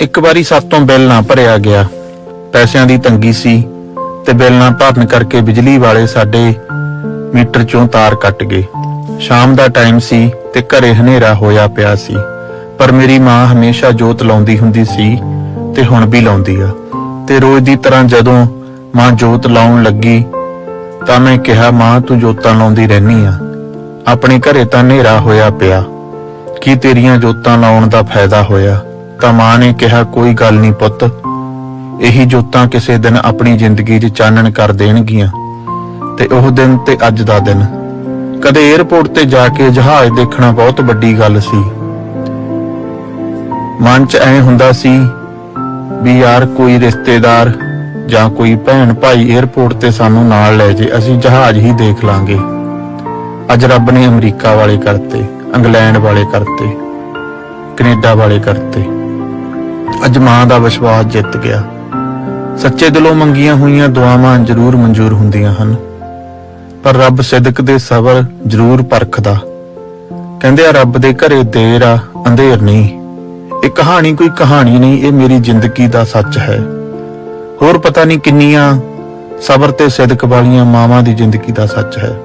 ਇੱਕ ਵਾਰੀ ਸਭ ਤੋਂ ਬਿੱਲ ਨਾ ਭਰਿਆ ਗਿਆ। ਪੈਸਿਆਂ ਦੀ ਤੰਗੀ ਸੀ ਤੇ ਬਿੱਲ ਨਾ ਭਰਨ ਕਰਕੇ ਬਿਜਲੀ ਵਾਲੇ ਸਾਡੇ ਮੀਟਰ ਚੋਂ ਤਾਰ ਕੱਟ ਗਏ। ਸ਼ਾਮ ਦਾ ਟਾਈਮ ਸੀ ਤੇ ਘਰੇ ਹਨੇਰਾ ਹੋਇਆ ਪਿਆ ਸੀ। ਪਰ ਮੇਰੀ ਮਾਂ ਹਮੇਸ਼ਾ ਜੋਤ ਲਾਉਂਦੀ ਹੁੰਦੀ ਸੀ ਤੇ ਹੁਣ ਵੀ ਲਾਉਂਦੀ ਆ। ਤੇ ਰੋਜ਼ ਦੀ ਤਰ੍ਹਾਂ ਜਦੋਂ ਮਾਂ ਜੋਤ ਲਾਉਣ ਲੱਗੀ ਤਾਂ ਮੈਂ ਕਿਹਾ, ਮਾਂ, ਤੂੰ ਜੋਤਾਂ ਲਾਉਂਦੀ ਰਹਿਨੀ ਆ। ਆਪਣੇ ਘਰੇ ਤਾਂ ਹਨੇਰਾ ਹੋਇਆ ਪਿਆ। ਕੀ ਤੇਰੀਆਂ ਜੋਤਾਂ ਲਾਉਣ ਦਾ ਫਾਇਦਾ ਹੋਇਆ? ਤਾਂ ਮਾਂ ਨੇ ਕਿਹਾ, ਕੋਈ ਗੱਲ ਨਹੀਂ ਪੁੱਤ। ਇਹੀ ਜੋਤਾਂ ਕਿਸੇ ਦਿਨ ਆਪਣੀ ਜ਼ਿੰਦਗੀ 'ਚ ਚਾਨਣ ਕਰ ਦੇਣਗੀਆਂ ਤੇ ਉਹ ਦਿਨ ਤੇ ਅੱਜ ਦਾ ਦਿਨ। ਕਦੇ 에ਅਰਪੋਰਟ ਤੇ ਜਾ ਕੇ ਜਹਾਜ਼ ਦੇਖਣਾ ਬਹੁਤ ਵੱਡੀ ਗੱਲ ਸੀ। ਮਨ 'ਚ ਐ ਹੁੰਦਾ ਸੀ ਵੀ ਯਾਰ ਕੋਈ ਰਿਸ਼ਤੇਦਾਰ ਜਾਂ ਕੋਈ ਭੈਣ ਭਾਈ 에ਅਰਪੋਰਟ ਤੇ ਸਾਨੂੰ ਨਾਲ ਲੈ ਜੇ, ਅਸੀਂ ਜਹਾਜ਼ ਹੀ ਦੇਖ ਲਾਂਗੇ। ਅੱਜ ਰੱਬ ਨੇ ਅਮਰੀਕਾ ਵਾਲੇ ਕਰਤੇ, ਇੰਗਲੈਂਡ ਵਾਲੇ ਕਰਤੇ, ਕੈਨੇਡਾ ਵਾਲੇ ਕਰਤੇ। ਅੱਜ ਮਾਂ ਦਾ ਵਿਸ਼ਵਾਸ ਜਿੱਤ ਗਿਆ। ਸੱਚੇ ਦਿਲੋਂ ਮੰਗੀਆਂ ਹੋਈਆਂ ਦੁਆਵਾਂ ਜ਼ਰੂਰ ਮਨਜ਼ੂਰ ਹੁੰਦੀਆਂ ਹਨ। ਪਰ ਰੱਬ ਸਿਦਕ ਦੇ ਸਬਰ ਜ਼ਰੂਰ ਪਰਖਦਾ। ਕਹਿੰਦੇ ਆ, ਰੱਬ ਦੇ ਘਰੇ ਦੇਰ ਆ, ਅੰਧੇਰ ਨਹੀਂ। ਇਹ ਕਹਾਣੀ ਕੋਈ ਕਹਾਣੀ ਨਹੀਂ, ਇਹ ਮੇਰੀ ਜ਼ਿੰਦਗੀ ਦਾ ਸੱਚ ਹੈ। ਹੋਰ ਪਤਾ ਨਹੀਂ ਕਿੰਨੀਆਂ ਸਬਰ ਤੇ ਸਿਦਕ ਵਾਲੀਆਂ ਮਾਵਾਂ ਦੀ ਜ਼ਿੰਦਗੀ ਦਾ ਸੱਚ ਹੈ।